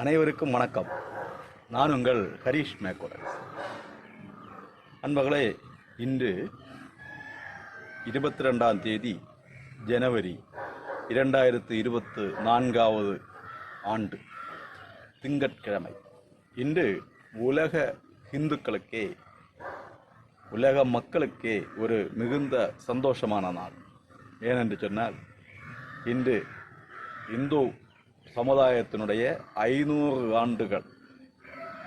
அனைவருக்கும் வணக்கம். நான் உங்கள் ஹரீஷ் மேக்கோடன் அன்பர்களே இன்று இருபத்தி ரெண்டாம் தேதி ஜனவரி இரண்டாயிரத்து இருபத்து நான்காவது ஆண்டு திங்கட்கிழமை. இன்று உலக இந்துக்களுக்கே உலக மக்களுக்கே ஒரு மிகுந்த சந்தோஷமான நாள். ஏனென்று சொன்னால் இன்று இந்து சமுதாயத்தினுடைய ஐநூறு ஆண்டுகள்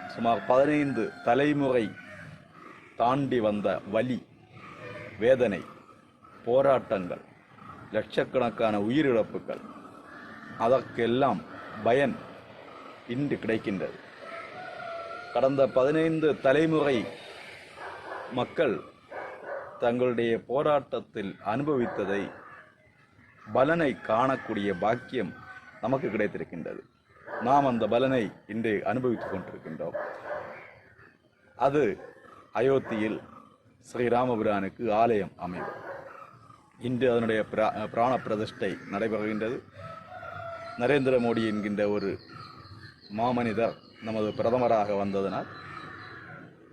சுமார் பதினைந்து தலைமுறை தாண்டி வந்த வலி வேதனை போராட்டங்கள் லட்சக்கணக்கான உயிரிழப்புகள் அதற்கெல்லாம் பயன் இன்று கிடைக்கின்றது. கடந்த பதினைந்து தலைமுறை மக்கள் தங்களுடைய போராட்டத்தில் அனுபவித்ததை பலனை காணக்கூடிய பாக்கியம் நமக்கு கிடைத்திருக்கின்றது. நாம் அந்த பலனை இன்று அனுபவித்துக் கொண்டிருக்கின்றோம். அது அயோத்தியில் ஸ்ரீராமபுரானுக்கு ஆலயம் அமைவு இன்று அதனுடைய பிரா பிராண பிரதிஷ்டை நடைபெறுகின்றது. நரேந்திர மோடி என்கின்ற ஒரு மாமனிதர் நமது பிரதமராக வந்ததனால்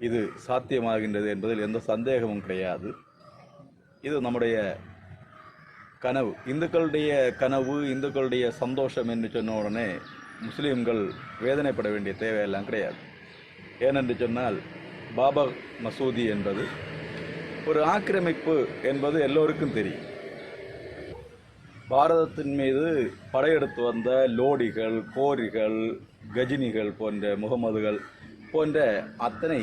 இது சாத்தியமாகின்றது என்பதில் எந்த சந்தேகமும் கிடையாது. இது நம்முடைய கனவு. இந்துக்களுடைய கனவு இந்துக்களுடைய சந்தோஷம் என்று சொன்ன உடனே முஸ்லீம்கள் வேதனைப்பட வேண்டிய தேவையெல்லாம் கிடையாது. ஏனென்று சொன்னால் பாபர் மசூதி என்பது ஒரு ஆக்கிரமிப்பு என்பது எல்லோருக்கும் தெரியும். பாரதத்தின் மீது படையெடுத்து வந்த லோடிகள் கோரிகள் கஜினிகள் போன்ற முகமதுகள் போன்ற அத்தனை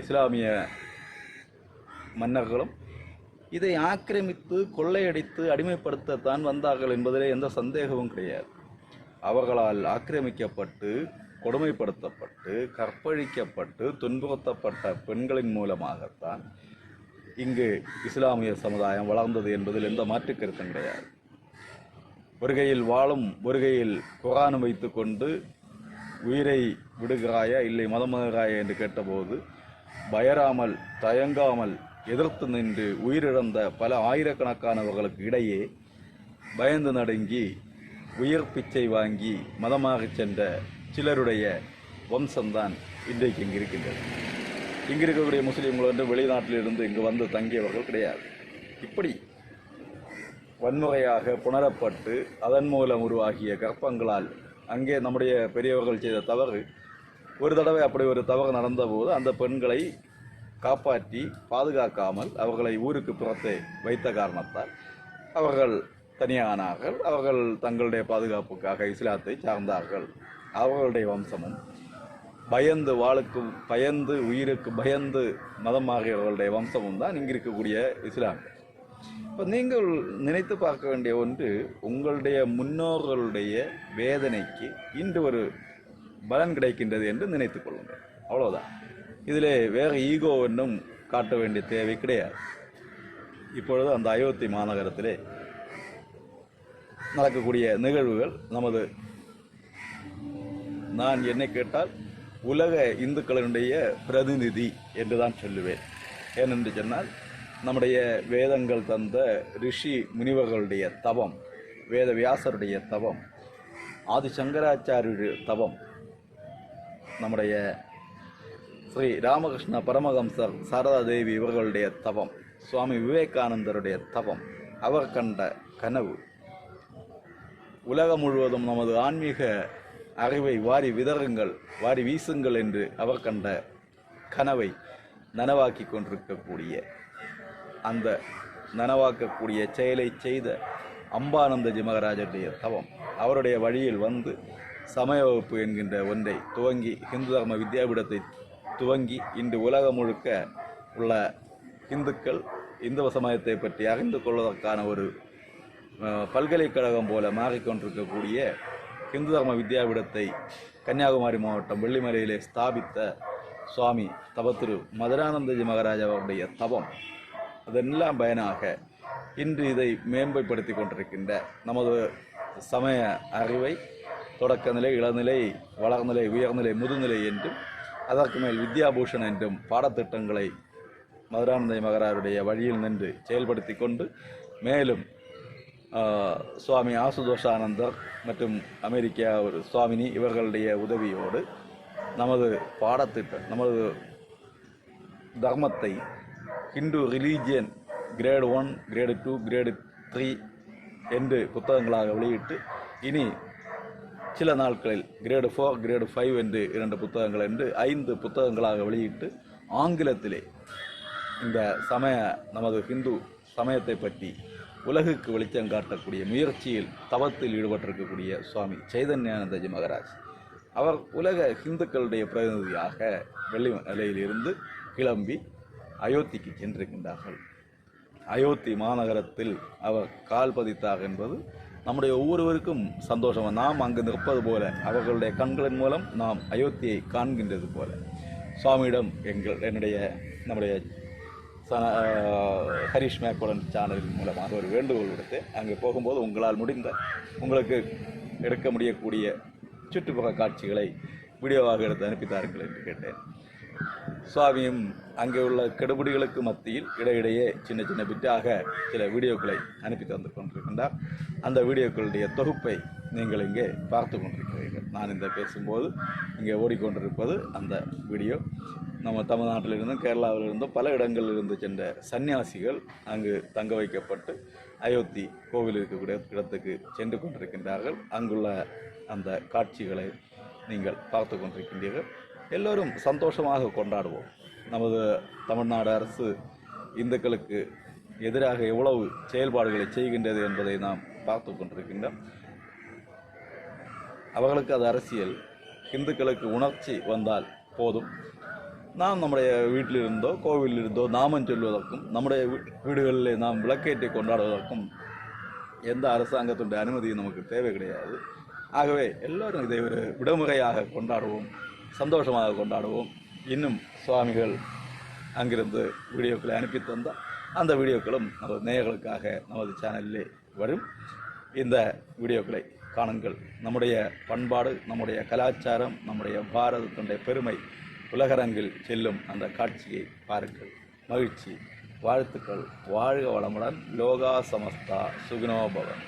இஸ்லாமிய மன்னர்களும் இதை ஆக்கிரமித்து கொள்ளையடித்து அடிமைப்படுத்தத்தான் வந்தார்கள் என்பதிலே எந்த சந்தேகமும் கிடையாது. அவர்களால் ஆக்கிரமிக்கப்பட்டு கொடுமைப்படுத்தப்பட்டு கற்பழிக்கப்பட்டு துன்புறுத்தப்பட்ட பெண்களின் மூலமாகத்தான் இங்கு இஸ்லாமிய சமுதாயம் வளர்ந்தது என்பதில் எந்த மாற்று கருத்தும் கிடையாது. வருகையில் வாழும் வருகையில் குரானும் வைத்துக்கொண்டு உயிரை விடுகிறாயா இல்லை மதமகிறாயா என்று கேட்டபோது பயராமல் தயங்காமல் எதிர்த்து நின்று உயிரிழந்த பல ஆயிரக்கணக்கானவர்களுக்கு இடையே பயந்து நடுங்கி உயிர் பிச்சை வாங்கி மதமாகச் சென்ற சிலருடைய வம்சம்தான் இன்றைக்கு இங்கு இருக்கின்றது இங்கு இருக்கக்கூடிய முஸ்லீம்கள் வந்து வெளிநாட்டிலிருந்து இங்கு வந்து தங்கியவர்கள் கிடையாது. இப்படி வன்முறையாக புணரப்பட்டு அதன் மூலம் உருவாகிய கற்பங்களால் அங்கே நம்முடைய பெரியவர்கள் செய்த தவறு. ஒரு தடவை அப்படி ஒரு தவறு நடந்தபோது அந்த பெண்களை காப்பாற்றி பாதுகாக்காமல் அவர்களை ஊருக்கு புறத்தே வைத்த காரணத்தால் அவர்கள் தனியானார்கள். அவர்கள் தங்களுடைய பாதுகாப்புக்காக இஸ்லாத்தை சார்ந்தார்கள். அவர்களுடைய வம்சமும் பயந்து வாளுக்கு பயந்து உயிருக்கு பயந்து மதம் மாறியவர்களுடைய வம்சமும் தான் இங்கே இருக்கக்கூடிய இஸ்லாம். இப்போ நீங்கள் நினைத்து பார்க்க வேண்டிய ஒன்று உங்களுடைய முன்னோர்களுடைய வேதனைக்கு இன்று ஒரு பலன் கிடைக்கின்றது என்று நினைத்து கொள்ளுங்கள். அவ்வளோதான் இதில் வேறு ஈகோ ஒன்றும் காட்ட வேண்டிய தேவை கிடையாது. இப்பொழுது அந்த அயோத்தி மாநகரத்திலே நடக்கக்கூடிய நிகழ்வுகள் நமது நான் என்னை கேட்டால் உலக இந்துக்களினுடைய பிரதிநிதி என்று தான் சொல்லுவேன். ஏனென்று சொன்னால் நம்முடைய வேதங்கள் தந்த ரிஷி முனிவர்களுடைய தவம் வேத வியாசருடைய தவம் ஆதி தவம் நம்முடைய ஸ்ரீ ராமகிருஷ்ண பரமஹம்சர் சாரதா தேவி இவர்களுடைய தவம் சுவாமி விவேகானந்தருடைய தவம் அவர் கண்ட கனவு. உலகம் முழுவதும் நமது ஆன்மீக அறிவை வாரி விதறுங்கள் வாரி வீசுங்கள் என்று அவர் கண்ட கனவை நனவாக்கி கொண்டிருக்கக்கூடிய அந்த நனவாக்கக்கூடிய செயலை செய்த அம்பானந்தஜி மகராஜருடைய தவம். அவருடைய வழியில் வந்து சமய வகுப்பு என்கின்ற ஒன்றை துவங்கி இந்து தர்ம வித்யாபீடத்தை துவங்கி இன்று உலகம் முழுக்க உள்ள இந்துக்கள் இந்து சமயத்தை பற்றி அறிந்து கொள்வதற்கான ஒரு பல்கலைக்கழகம் போல மாறிக்கொண்டிருக்கக்கூடிய இந்து தர்ம வித்யாபீடத்தை கன்னியாகுமரி மாவட்டம் வெள்ளிமலையிலே ஸ்தாபித்த சுவாமி தவத்திரு மதுரானந்தஜி மகாராஜ் அவருடைய தபம். அதெல்லாம் பயனாக இன்று இதை மேம்படுத்தி கொண்டிருக்கின்ற நமது சமய அறிவை தொடக்கநிலை இளநிலை வளர்நிலை உயர்நிலை முதுநிலை என்றும் அதற்கு மேல் வித்யாபூஷன் என்றும் பாடத்திட்டங்களை மதுரானந்த மகராருடைய வழியில் நின்று செயல்படுத்தி கொண்டு மேலும் சுவாமி ஆசுதோஷானந்தர் மற்றும் அமெரிக்கா ஒரு சுவாமினி இவர்களுடைய உதவியோடு நமது பாடத்திட்டம் நமது தர்மத்தை Hindu religion grade one grade two grade three என்று புத்தகங்களாக வெளியிட்டு இனி சில நாட்களில் கிரேடு ஃபோர் கிரேடு ஃபைவ் என்று இரண்டு புத்தகங்கள் என்று ஐந்து புத்தகங்களாக வெளியிட்டு ஆங்கிலத்திலே இந்த சமய நமது ஹிந்து சமயத்தை பற்றி உலகுக்கு வெளிச்சம் காட்டக்கூடிய முயற்சியில் தவத்தில் ஈடுபட்டிருக்கக்கூடிய சுவாமி சைதன்யானந்தஜி மகராஜ். அவர் உலக ஹிந்துக்களுடைய பிரதிநிதியாக வெள்ளி நிலையிலிருந்து கிளம்பி அயோத்திக்கு சென்றிருக்கின்றார்கள். அயோத்தி மாநகரத்தில் அவர் கால் பதித்தார் என்பது நம்முடைய ஒவ்வொருவருக்கும் சந்தோஷம். நாம் அங்கு நிற்பது போல அவர்களுடைய கண்களின் மூலம் நாம் அயோத்தியை காண்கின்றது போல. சுவாமியிடம் எங்கள் என்னுடைய நம்முடைய ஹரிஷ் மேக்கோடன் சேனலின் மூலமாக ஒரு வேண்டுகோள் விடுத்து அங்கே போகும்போது உங்களால் முடிந்த உங்களுக்கு எடுக்க முடியக்கூடிய சுற்றுப்புற காட்சிகளை வீடியோவாக எடுத்து அனுப்பித்தார்கள் என்று கேட்டேன். சுவாமியும் அங்கே உள்ள கெடுபிடிகளுக்கு மத்தியில் இடையிடையே சின்ன சின்ன பிட்டாக சில வீடியோக்களை அனுப்பி தந்து கொண்டிருக்கின்றார் அந்த வீடியோக்களுடைய தொகுப்பை நீங்கள் இங்கே பார்த்து கொண்டிருக்கிறீர்கள். நான் இந்த பேசும்போது இங்கே ஓடிக்கொண்டிருப்பது அந்த வீடியோ. நம்ம தமிழ்நாட்டிலிருந்தும் கேரளாவிலிருந்தும் பல இடங்களிலிருந்து சென்ற சன்னியாசிகள் அங்கு தங்க வைக்கப்பட்டு அயோத்தி கோவில் இருக்கக்கூடிய இடத்துக்கு சென்று கொண்டிருக்கின்றார்கள். அங்குள்ள அந்த காட்சிகளை நீங்கள் பார்த்து கொண்டிருக்கின்றீர்கள். எல்லோரும் சந்தோஷமாக கொண்டாடுவோம். நமது தமிழ்நாடு அரசு இந்துக்களுக்கு எதிராக எவ்வளவு செயல்பாடுகளை செய்கின்றது என்பதை நாம் பார்த்து கொண்டிருக்கின்றோம். அவர்களுக்கு அது அரசியல். இந்துக்களுக்கு உணர்ச்சி வந்தால் போதும். நாம் நம்முடைய வீட்டிலிருந்தோ கோவிலிருந்தோ நாமம் சொல்வதற்கும் நம்முடைய வீ- வீடுகளிலே நாம் விளக்கேற்றி கொண்டாடுவதற்கும் எந்த அரசாங்கத்துடைய அனுமதியும் நமக்கு தேவை கிடையாது. ஆகவே எல்லோரும் இதை ஒரு விடுமுறையாக கொண்டாடுவோம். சந்தோஷமாக கொண்டாடுவோம். இன்னும் சுவாமிகள் அங்கிருந்து வீடியோக்களை அனுப்பி தந்தால் அந்த வீடியோக்களும் நமது நேயர்களுக்காக நமது சேனலிலே வரும். இந்த வீடியோக்களை காணுங்கள். நம்முடைய பண்பாடு நம்முடைய கலாச்சாரம் நம்முடைய பாரதத்தினுடைய பெருமை உலகரங்கில் செல்லும் அந்த காட்சியை பாருங்கள். மகிழ்ச்சி வாழ்த்துக்கள். வாழ்க வளமுடன். லோகா சமஸ்தா. சுகுணோபவன்